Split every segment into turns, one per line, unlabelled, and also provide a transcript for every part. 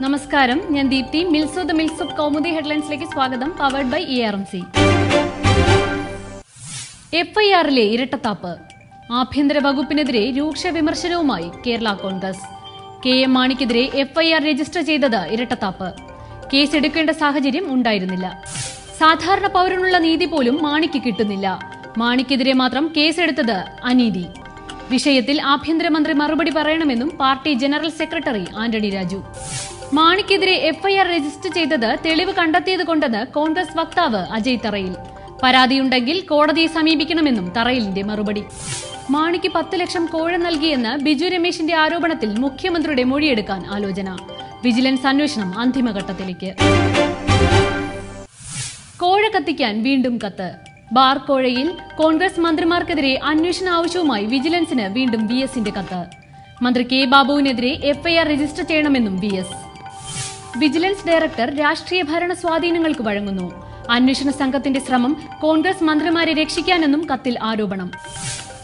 നമസ്കാരം. ഞാൻ ദീപ്തി. മിൽസോ ദ മിൽസ് ഓഫ് കൗമുദി ഹെഡ്ലൈൻസിലേക്ക് സ്വാഗതം powered by E R M C എഫ്ഐആറിലെ ഇരട്ടത്താപ്പ്. ആഭ്യന്തര വകുപ്പിനെതിരെ രൂക്ഷ വിമർശനവുമായി കേരള കോൺഗ്രസ്. കെ എം മാണിക്കെതിരെ എഫ്ഐആർ രജിസ്റ്റർ ചെയ്തത് ഇരട്ടത്താപ്പ്. കേസെടുക്കേണ്ട സാഹചര്യം ഉണ്ടായിരുന്നില്ല. സാധാരണ പൗരനുള്ള നീതി പോലും മാണിക്ക് കിട്ടുന്നില്ല. മാണിക്കെതിരെ മാത്രം കേസെടുത്തത് അനീതി. വിഷയത്തിൽ ആഭ്യന്തരമന്ത്രി മറുപടി പറയണമെന്നും party general secretary Antony Raju. മാണിക്കെതിരെ FIR register ചെയ്തത് തെളിവ് കണ്ടെത്തിയത് കൊണ്ടെന്ന് കോൺഗ്രസ് വക്താവ് അജയ് തറയിൽ. പരാതിയുണ്ടെങ്കിൽ കോടതിയെ സമീപിക്കണമെന്നും തറയിലിന്റെ മറുപടി. മാണിക്ക് പത്ത് ലക്ഷം കോഴ നൽകിയെന്ന് ബിജു രമേശിന്റെ ആരോപണത്തിൽ മുഖ്യമന്ത്രിയുടെ മൊഴിയെടുക്കാൻ ആലോചന. വിജിലൻസ് അന്വേഷണം അന്തിമഘട്ടത്തിലേക്ക്. കോഴ കത്തിക്കാൻ വീണ്ടും കത്ത്. ബാർ കോഴയിൽ കോൺഗ്രസ് മന്ത്രിമാർക്കെതിരെ അന്വേഷണ ആവശ്യവുമായി വിജിലൻസിന് വീണ്ടും വി എസിന്റെ കത്ത്. മന്ത്രി കെ ബാബുവിനെതിരെ എഫ്ഐആർ രജിസ്റ്റർ ചെയ്യണമെന്നും വി എസ്. വിജിലൻസ് ഡയറക്ടർ രാഷ്ട്രീയ ഭരണ സ്വാധീനങ്ങൾക്ക് വഴങ്ങുന്നു. അന്വേഷണ സംഘത്തിന്റെ ശ്രമം കോൺഗ്രസ് മന്ത്രിമാരെ രക്ഷിക്കാനെന്നും കത്തിൽ ആരോപണം.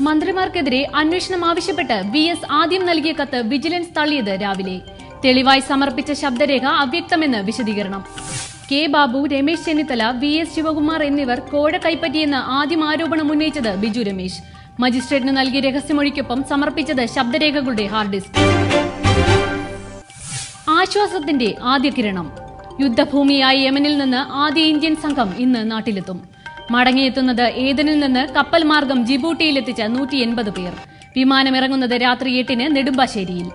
മന്ത്രിമാർക്കെതിരെ അന്വേഷണം ആവശ്യപ്പെട്ട് വി എസ് ആദ്യം നൽകിയ കത്ത് വിജിലൻസ് തള്ളിയത് രാവിലെ. തെളിവായി സമർപ്പിച്ച ശബ്ദരേഖ അവ്യക്തമെന്ന് വിശദീകരണം. K Babu Ramesh Chennithala V S Sivakumar എന്നിവർ കോഴ കൈപ്പറ്റിയെന്ന് ആദ്യം ആരോപണം ഉന്നയിച്ചത് ബിജു രമേശ്. മജിസ്ട്രേറ്റിന് നൽകിയ രഹസ്യമൊഴിക്കൊപ്പം സമർപ്പിച്ചത് ശബ്ദരേഖകളുടെ ഹാർഡ് ഡിസ്ക്. ആശ്വാസത്തിന്റെ ആദ്യ കിരണം. യുദ്ധഭൂമിയായ യമനിൽ നിന്ന് ആദ്യ ഇന്ത്യൻ സംഘം ഇന്ന് നാട്ടിലെത്തും. മടങ്ങിയെത്തുന്നത് ഏതനിൽ നിന്ന് കപ്പൽ മാർഗം ജിബൂട്ടിയിലെത്തിച്ച നൂറ്റി എൺപത് പേർ. വിമാനമിറങ്ങുന്നത് രാത്രി എട്ടിന് നെടുമ്പാശ്ശേരിയിൽ.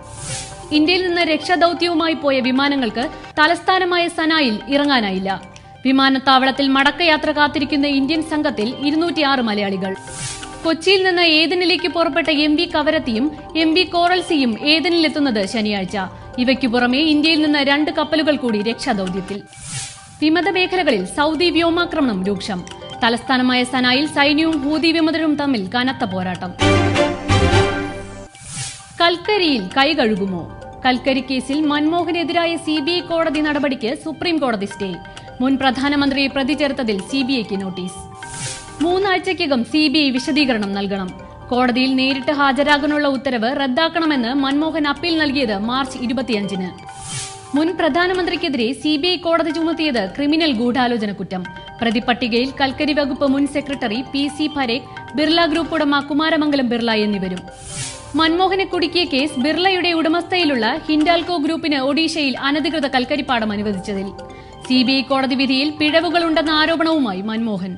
ഇന്ത്യയിൽ നിന്ന് രക്ഷാദൌത്യവുമായി പോയ വിമാനങ്ങൾക്ക് തലസ്ഥാനമായ സനായിൽ ഇറങ്ങാനായില്ല. വിമാനത്താവളത്തിൽ മടക്കയാത്ര കാത്തിരിക്കുന്ന ഇന്ത്യൻ സംഘത്തിൽ ഇരുന്നൂറ്റിയാറ് മലയാളികൾ. കൊച്ചിയിൽ നിന്ന് ഏതനിലേക്ക് പുറപ്പെട്ട എം വി കവരത്തിയും എം വി കോറൽസിയും ഏതനിലെത്തുന്നത് ശനിയാഴ്ച. ഇവയ്ക്കു പുറമെ ഇന്ത്യയിൽ നിന്ന് രണ്ട് കപ്പലുകൾ കൂടി രക്ഷാദൌത്യത്തിൽ. വിമത മേഖലകളിൽ സൗദി വ്യോമാക്രമണം രൂക്ഷം. തലസ്ഥാനമായ സനായിൽ സൈന്യവും ഹൂതി വിമതരും തമ്മിൽ കനത്ത പോരാട്ടം. കൽക്കരിയിൽ കൈകഴുകുമോ കൽക്കരി കേസിൽ മൻമോഹനെതിരായ സി ബി ഐ കോടതി നടപടിക്ക് സുപ്രീം കോടതി സ്റ്റേ. മുൻ പ്രധാനമന്ത്രിയെ പ്രതി ചേർത്തതിൽ സി ബി ഐക്ക് നോട്ടീസ്. മൂന്നാഴ്ചയ്ക്കകം സി ബി ഐ വിശദീകരണം നൽകണം. കോടതിയിൽ നേരിട്ട് ഹാജരാകാനുള്ള ഉത്തരവ് റദ്ദാക്കണമെന്ന് മൻമോഹൻ അപ്പീൽ നൽകിയത് മാർച്ച് ഇരുപത്തിയഞ്ചിന്. മുൻ പ്രധാനമന്ത്രിക്കെതിരെ സി ബി ഐ കോടതി ചുമത്തിയത് ക്രിമിനൽ ഗൂഢാലോചന കുറ്റം. പ്രതിപട്ടികയിൽ കൽക്കരി വകുപ്പ് മുൻ secretary P C Parekh Birla group ഉടമ കുമാരമംഗലം ബിർള എന്നിവരും. മൻമോഹനെ കുടുക്കിയ കേസ് ബിർളയുടെ ഉടമസ്ഥയിലുള്ള ഹിൻഡാൽകോ ഗ്രൂപ്പിന് ഒഡീഷയിൽ അനധികൃത കൽക്കരിപ്പാടം അനുവദിച്ചതിൽ. സി ബി ഐ കോടതി വിധിയിൽ പിഴവുകളുണ്ടെന്ന ആരോപണവുമായി Manmohan.